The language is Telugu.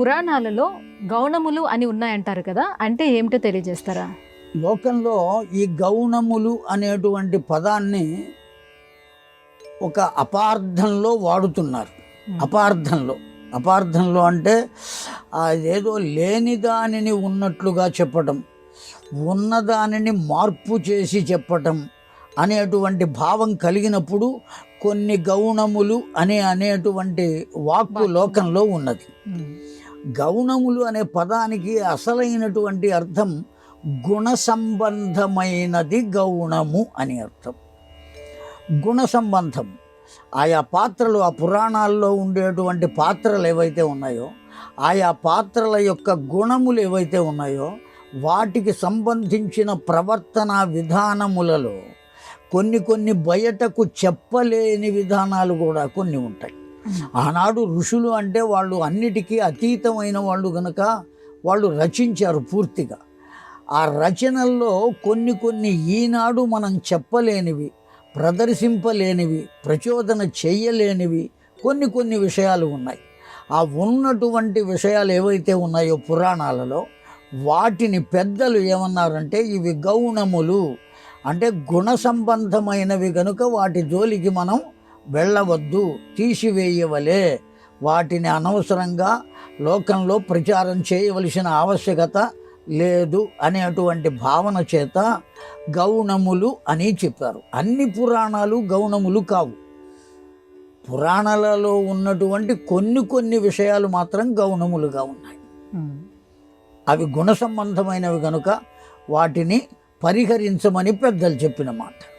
పురాణాలలో గౌణములు అని ఉన్నాయంటారు కదా అంటే ఏమిటో తెలియజేస్తారా? లోకంలో ఈ గౌణములు అనేటువంటి పదాన్ని ఒక అపార్థంలో వాడుతున్నారు. అపార్థంలో. అపార్థంలో అంటే అదేదో లేని దానిని ఉన్నట్లుగా చెప్పటం ఉన్నదానిని మార్పు చేసి చెప్పటం అనేటువంటి భావం కలిగినప్పుడు కొన్ని గౌణములు అనే అనేటువంటి వాక్కు. లోకంలో ఉన్నది. గౌణములు అనే పదానికి అసలైనటువంటి అర్థం గుణ సంబంధమైనది గౌణము అని అర్థం. గుణ సంబంధం ఆయా పాత్రలు ఆ పురాణాల్లో ఉండేటువంటి పాత్రలు ఏవైతే ఉన్నాయో ఆయా పాత్రల యొక్క గుణములు ఏవైతే ఉన్నాయో వాటికి సంబంధించిన ప్రవర్తన విధానములలో కొన్ని కొన్ని బయటకు చెప్పలేని విధానాలు కూడా కొన్ని ఉంటాయి. ఆనాడు ఋషులు అంటే వాళ్ళు అన్నిటికీ అతీతమైన వాళ్ళు కనుక వాళ్ళు రచించారు పూర్తిగా. ఆ రచనల్లో కొన్ని కొన్ని ఈనాడు మనం చెప్పలేనివి ప్రదర్శింపలేనివి ప్రచోదన చేయలేనివి కొన్ని కొన్ని విషయాలు ఉన్నాయి. ఆ ఉన్నటువంటి విషయాలు ఏవైతే ఉన్నాయో పురాణాలలో వాటిని పెద్దలు ఏమన్నారంటే ఇవి గౌణములు. అంటే గుణ సంబంధమైనవి కనుక వాటి జోలికి మనం వెళ్ళవద్దు తీసివేయవలే. వాటిని అనవసరంగా లోకంలో ప్రచారం చేయవలసిన ఆవశ్యకత లేదు అనేటువంటి భావన చేత గౌణములు అని చెప్పారు. అన్ని పురాణాలు గౌణములు కావు. పురాణాలలో ఉన్నటువంటి కొన్ని కొన్ని విషయాలు మాత్రం గౌణములుగా ఉన్నాయి. అవి గుణ సంబంధమైనవి కనుక వాటిని పరిహరించమని పెద్దలు చెప్పిన మాట.